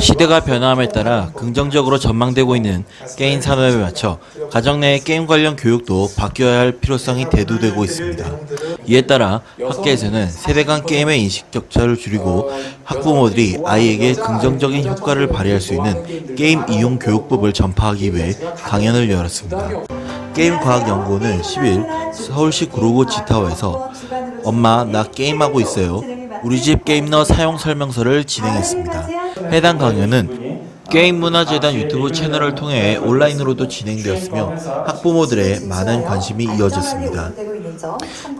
시대가 변화함에 따라 긍정적으로 전망되고 있는 게임 산업에 맞춰 가정 내 게임 관련 교육도 바뀌어야 할 필요성이 대두되고 있습니다. 이에 따라 학계에서는 세대 간 게임의 인식 격차를 줄이고 학부모들이 아이에게 긍정적인 효과를 발휘할 수 있는 게임 이용 교육법을 전파하기 위해 강연을 열었습니다. 게임과학연구원은 10일 서울시 구로구 지타워에서 엄마 나 게임하고 있어요. 우리 집 게임너 사용 설명서를 진행했습니다. 해당 강연은 게임문화재단 유튜브 채널을 통해 온라인으로도 진행되었으며 학부모들의 많은 관심이 이어졌습니다.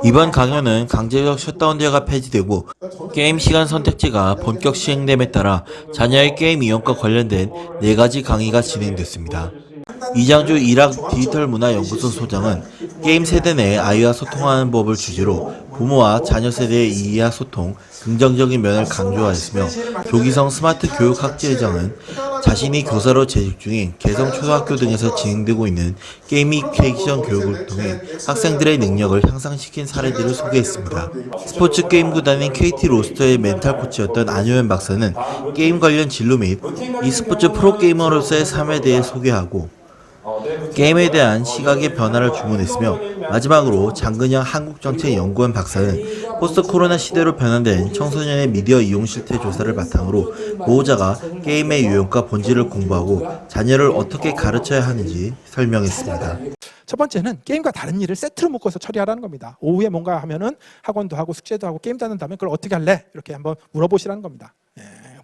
이번 강연은 강제적 셧다운제가 폐지되고 게임 시간 선택제가 본격 시행됨에 따라 자녀의 게임 이용과 관련된 네 가지 강의가 진행됐습니다. 이장주 일학 디지털 문화 연구소 소장은 게임 세대 내 아이와 소통하는 법을 주제로 부모와 자녀 세대의 이해와 소통, 긍정적인 면을 강조하였으며 조기성 스마트 교육 학제회장은 자신이 교사로 재직 중인 개성 초등학교 등에서 진행되고 있는 게이미케이션 교육을 통해 학생들의 능력을 향상시킨 사례들을 소개했습니다. 스포츠 게임 구단인 KT 로스터의 멘탈 코치였던 안효연 박사는 게임 관련 진로 및 e스포츠 프로게이머로서의 삶에 대해 소개하고 게임에 대한 시각의 변화를 주문했으며 마지막으로 장근영 한국정책연구원 박사는 포스트 코로나 시대로 변환된 청소년의 미디어 이용 실태 조사를 바탕으로 보호자가 게임의 유형과 본질을 공부하고 자녀를 어떻게 가르쳐야 하는지 설명했습니다. 첫 번째는 게임과 다른 일을 세트로 묶어서 처리하라는 겁니다. 오후에 뭔가 하면은 학원도 하고 숙제도 하고 게임도 한다면 그걸 어떻게 할래? 이렇게 한번 물어보시라는 겁니다.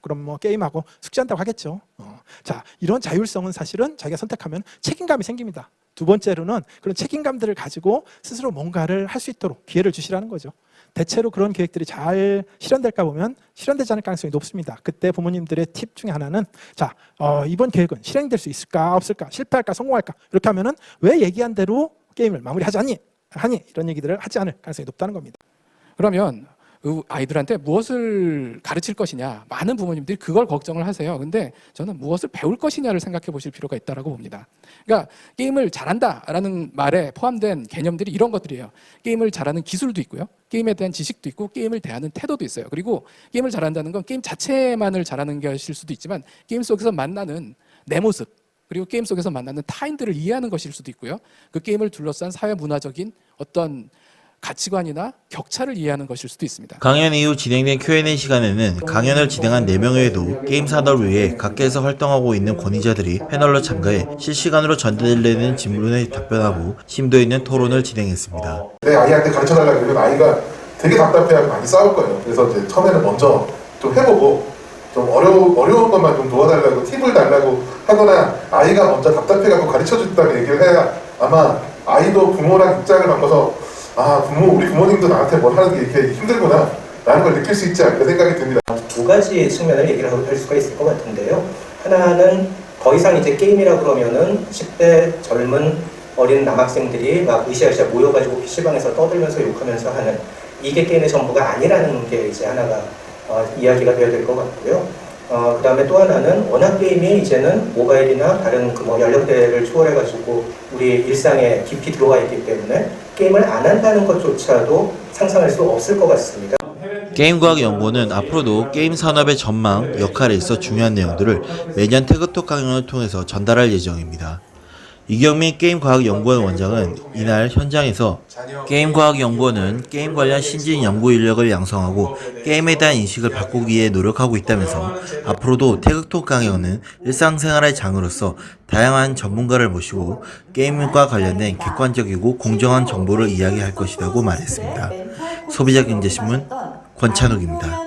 예, 그럼 뭐 게임하고 숙제한다고 하겠죠. 어. 자, 이런 자율성은 사실은 자기가 선택하면 책임감이 생깁니다. 두 번째로는 그런 책임감들을 가지고 스스로 뭔가를 할 수 있도록 기회를 주시라는 거죠. 대체로 그런 계획들이 잘 실현될까 보면 실현되지 않을 가능성이 높습니다. 그때 부모님들의 팁 중에 하나는 자 어, 이번 계획은 실행될 수 있을까 없을까 실패할까 성공할까 이렇게 하면은 왜 얘기한 대로 게임을 마무리하지 않니 하니 이런 얘기들을 하지 않을 가능성이 높다는 겁니다. 그러면 그 아이들한테 무엇을 가르칠 것이냐 많은 부모님들이 그걸 걱정을 하세요. 근데 저는 무엇을 배울 것이냐를 생각해 보실 필요가 있다라고 봅니다. 그러니까 게임을 잘한다라는 말에 포함된 개념들이 이런 것들이에요. 게임을 잘하는 기술도 있고요. 게임에 대한 지식도 있고 게임을 대하는 태도도 있어요. 그리고 게임을 잘한다는 건 게임 자체만을 잘하는 것일 수도 있지만 게임 속에서 만나는 내 모습 그리고 게임 속에서 만나는 타인들을 이해하는 것일 수도 있고요. 그 게임을 둘러싼 사회 문화적인 어떤 가치관이나 격차를 이해하는 것일 수도 있습니다. 강연 이후 진행된 Q&A 시간에는 강연을 진행한 4명 외에도 게임 산업을 위해 각계에서 활동하고 있는 권위자들이 패널로 참가해 실시간으로 전달되는 질문에 답변하고 심도 있는 토론을 진행했습니다. 내 아이한테 가르쳐 달라고 그러면 아이가 되게 답답해하고 많이 싸울 거예요. 그래서 이제 처음에는 먼저 좀 해보고 좀 어려운 어려운 것만 좀 도와달라고 팁을 달라고 하거나 아이가 먼저 답답해갖고 가르쳐 준다는 얘기를 해야 아마 아이도 부모랑 입장을 바꿔서 아 부모 우리 부모님도 나한테 뭘 하는 게 이렇게 힘들구나 라는 걸 느낄 수 있지 않을까 생각이 듭니다. 두 가지 측면을 얘기를 할 수가 있을 것 같은데요. 하나는 더 이상 이제 게임이라 그러면은 10대 젊은 어린 남학생들이 막 으쌰으쌰 모여가지고 PC방에서 떠들면서 욕하면서 하는 이게 게임의 전부가 아니라는 게 이제 하나가 어, 이야기가 되어야 될 것 같고요. 어, 그 다음에 또 하나는 워낙 게임이 이제는 모바일이나 다른 그 뭐 연령대를 초월해가지고 우리 일상에 깊이 들어와 있기 때문에 게임을 안 한다는 것조차도 상상할 수 없을 것 같습니다. 게임과학 연구원은 앞으로도 게임 산업의 전망, 역할에 있어 중요한 내용들을 매년 태그톡 강연을 통해서 전달할 예정입니다. 이경민 게임과학연구원 원장은 이날 현장에서 게임과학연구원은 게임 관련 신진 연구 인력을 양성하고 게임에 대한 인식을 바꾸기 위해 노력하고 있다면서 앞으로도 태극톡 강연은 일상생활의 장으로서 다양한 전문가를 모시고 게임과 관련된 객관적이고 공정한 정보를 이야기할 것이라고 말했습니다. 소비자경제신문 권찬욱입니다.